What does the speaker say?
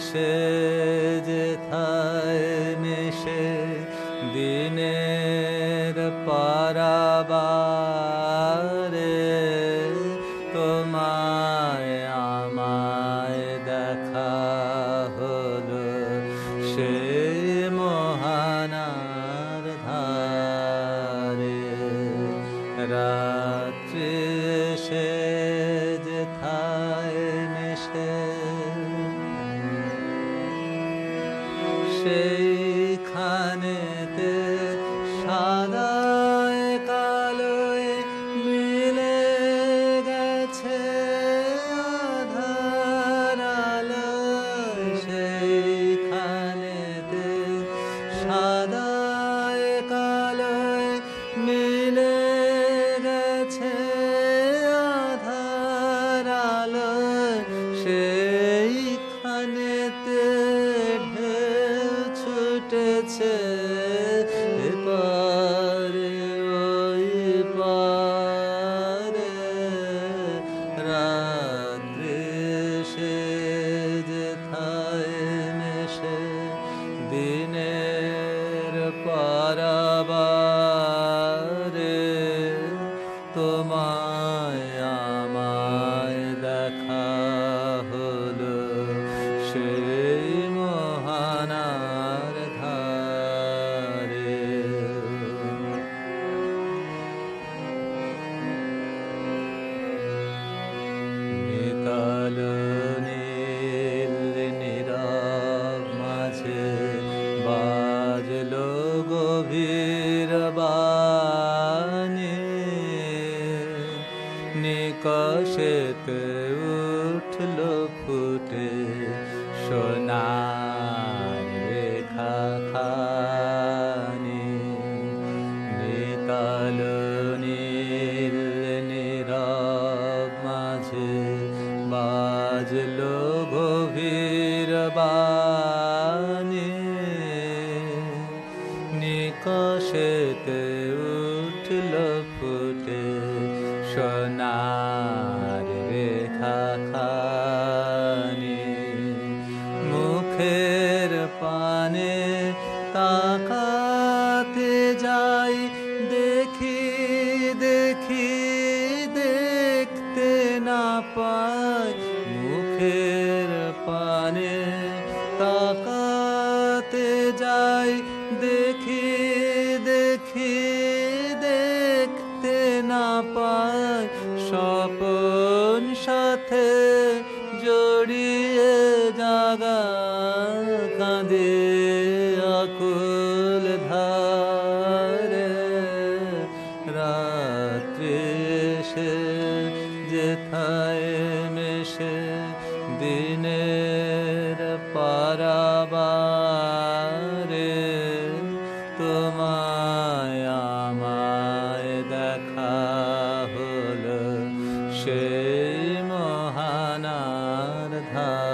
সে যেথায় মেশে দিনের পারাবারে তোমায় আমায় দেখা হলো সে মহানার ধারে। রা সেইখানেতে Krishna নিকশেতে উঠল ফুটে সোনার রেখা খানি নিতাল নীল নীরব মাঝে বাজলো গভীর বাণী নিকশেতে উঠল ফুটে সোনার রেখা খানি, মুখের পানে তাকাতে যাই, দেখি দেখি, দেখতে না পাই, মুখের পানে তাকাতে যাই, দেখি দেখি তোমায় আমায় দেখা হলো সেই মহানার ধারে